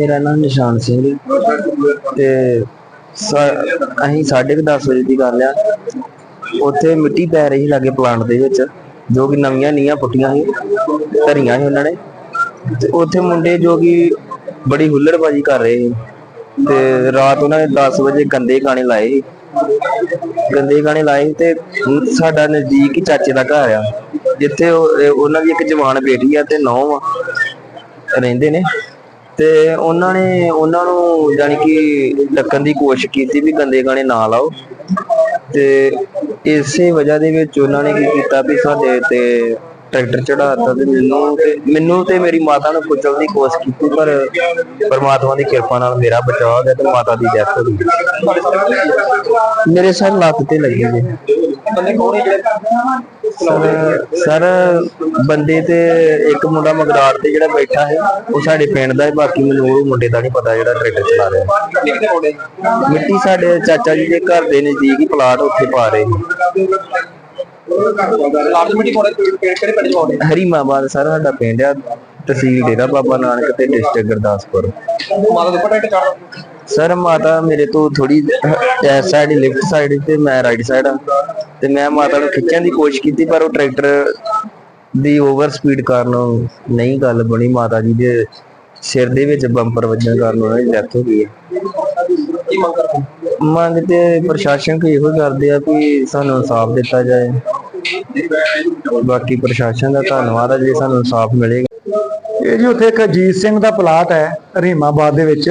ਮੇਰਾ ਨਾਮ ਨਿਸ਼ਾਨ ਸਿੰਘ ਜੀ ਤੇ ਸ- ਅਸੀਂ 10:30 ਵਜੇ ਦੀ ਗੱਲ ਆ। ਉੱਥੇ ਮਿੱਟੀ ਪੈ ਰਹੀ ਸੀ ਲਾਗੇ ਪਲਾਂਟ ਦੇ ਵਿੱਚ, ਜੋ ਕਿ ਨਵੀਆਂ ਨੀਆਂ ਪੁੱਟੀਆਂ ਸੀ, ਧਰੀਆਂ ਸੀ ਉਹਨਾਂ ਨੇ। ਤੇ ਉੱਥੇ ਮੁੰਡੇ ਜੋ ਕਿ ਬੜੀ ਹੁੱਲੜਬਾਜੀ ਕਰ ਰਹੇ ਸੀ। ਤੇ ਰਾਤ ਉਹਨਾਂ ਨੇ 10 ਵਜੇ ਗੰਦੇ ਗਾਣੇ ਲਾਏ ਸੀ। ਗੰਦੇ ਗਾਣੇ ਲਾਏ ਸੀ ਤੇ ਸਾਡਾ ਨਜ਼ਦੀਕ ਹੀ ਚਾਚੇ ਦਾ ਘਰ ਆ। ਜਿੱਥੇ ਉਹਨਾਂ ਦੀ ਇੱਕ ਜਵਾਨ ਬੇਟੀ ਆ ਤੇ ਨੌਂ ਆ। ਰਹਿੰਦੇ ਨੇ। ਤੇ ਉਹਨਾਂ ਨੇ, ਉਹਨਾਂ ਨੂੰ ਜਾਨੀ ਕਿ ਡੱਕਣ ਦੀ ਕੋਸ਼ਿਸ਼ ਕੀਤੀ ਵੀ ਗੰਦੇ ਗਾਣੇ ਨਾ ਲਾਓ। ਤੇ ਇਸੇ ਵਜ੍ਹਾ ਦੇ ਵਿੱਚ ਉਹਨਾਂ ਨੇ ਕੀ ਕੀਤਾ ਵੀ ਸਾਡੇ ਤੇ ਟਰੈਕਟਰ ਚੜਾਤਾ ਤੇ ਮੈਨੂੰ ਤੇ ਮੈਨੂੰ ਤੇ ਮੇਰੀ ਮਾਤਾ ਨੂੰ ਪੁੱਛਣ ਦੀ ਕੋਸ਼ਿਸ਼ ਕੀਤੀ, ਪਰ ਪਰਮਾਤਮਾ ਦੀ ਕਿਰਪਾ ਨਾਲ ਮੇਰਾ ਬਚਾਅ ਹੋ ਗਿਆ ਤੇ ਮਾਤਾ ਦੀ ਡੈਥ ਹੋ ਗਈ। ਮੇਰੇ ਸਰ ਲੱਤ ਤੇ ਲੱਗੇ ਜੀ। ਬੰਦੇ ਕੋਲ ਜਿਹੜੇ ਸਰ ਸਰ ਬੰਦੇ ਤੇ ਇੱਕ ਮੁੰਡਾ ਮਗਰਾੜ ਤੇ ਜਿਹੜਾ ਬੈਠਾ ਹੈ ਉਹ ਸਾਡੇ ਪਿੰਡ ਦਾ ਹੈ ਬਾਕੀ ਮੈਨੂੰ ਉਹ ਮੁੰਡੇ ਦਾ ਨਹੀਂ ਪਤਾ ਜਿਹੜਾ ਟਰੈਕਟਰ ਚਲਾ ਰਿਹਾ। ਮਿੱਟੀ ਸਾਡੇ ਚਾਚਾ ਜੀ ਦੇ ਘਰ ਦੇ ਨਜ਼ਦੀਕ ਹੀ ਪਲਾਟ ਉੱਥੇ ਪਾ ਰਹੇ ਕੋਲੇ ਕਿਹੜੇ ਕਿਹੜੇ ਪਿੰਡ ਕੋਲੇ ਹਰੀਮਾਬਾਦ ਸਰ ਸਾਡਾ ਪਿੰਡ ਆ ਤਹਿਸੀਲ ਡੇਰਾ ਬਾਬਾ ਨਾਨਕ ਤੇ ਡਿਸਟ੍ਰਿਕਟ ਗੁਰਦਾਸਪੁਰ। ਮਾਤਾ ਦੇ ਪਟੇ ਚੜ ਸਰ ਮਾਤਾ ਮੇਰੇ ਤੋਂ ਥੋੜੀ ਇਸ ਸਾਈਡ ਲੈਫਟ ਸਾਈਡ ਤੇ ਮੈਂ ਰਾਈਟ ਸਾਈਡ ਆ ਤੇ ਮੈਂ ਮਾਤਾ ਨੂੰ ਖਿੱਚਣ ਦੀ ਕੋਸ਼ਿਸ਼ ਕੀਤੀ ਪਰ ਉਹ ਟਰੈਕਟਰ ਦੀ ਓਵਰ ਸਪੀਡ ਕਾਰਨ ਨਹੀਂ ਗੱਲ ਬਣੀ। ਮਾਤਾ ਜੀ ਦੇ ਸਿਰ ਦੇ ਵਿੱਚ ਬੰਪਰ ਵੱਜਣ ਕਾਰਨ ਉਹਨਾਂ ਦੀ ਡੈਥ ਹੋ ਗਈ ਹੈ। ਮੰਗ ਤੇ ਪ੍ਰਸ਼ਾਸਨ ਕੋ ਇਹੋ ਕਰਦੇ ਆ ਕਿ ਸਾਨੂੰ ਇਨਸਾਫ ਦਿੱਤਾ ਜਾਏ। ਬਾਕੀ ਪ੍ਰਸ਼ਾਸਨ ਦਾ ਧੰਨਵਾਦ ਹੈ ਜੇ ਸਾਨੂੰ ਇਨਸਾਫ ਮਿਲੇਗਾ। ਇਹ ਜੀ ਉੱਥੇ ਇੱਕ ਅਜੀਤ ਸਿੰਘ ਦਾ ਪਲਾਟ ਹੈ ਰਹੀਮਾਬਾਦ ਦੇ ਵਿੱਚ।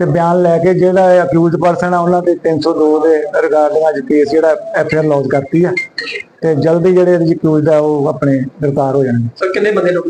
ਤੇ ਬਿਆਨ ਲੈ ਕੇ ਜਿਹੜਾ ਅਕਿਊਜ਼ਡ ਪਰਸਨ ਆ, ਉਹਨਾਂ ਤੇ 302 ਦੇ ਰਿਗਾਰਡਿੰਗ ਅੱਜ ਕੇਸ ਜਿਹੜਾ ਐਫ ਲੌਂਚ ਕਰਤੀ ਆ। ਤੇ ਜਲਦੀ ਜਿਹੜੇ ਅਕਿਊਜ਼ਡ ਆ, ਉਹ ਆਪਣੇ ਗ੍ਰਿਫਤਾਰ ਹੋ ਜਾਣਗੇ। ਸਰ ਕਿੰਨੇ ਬੰਦੇ ਲੋਕ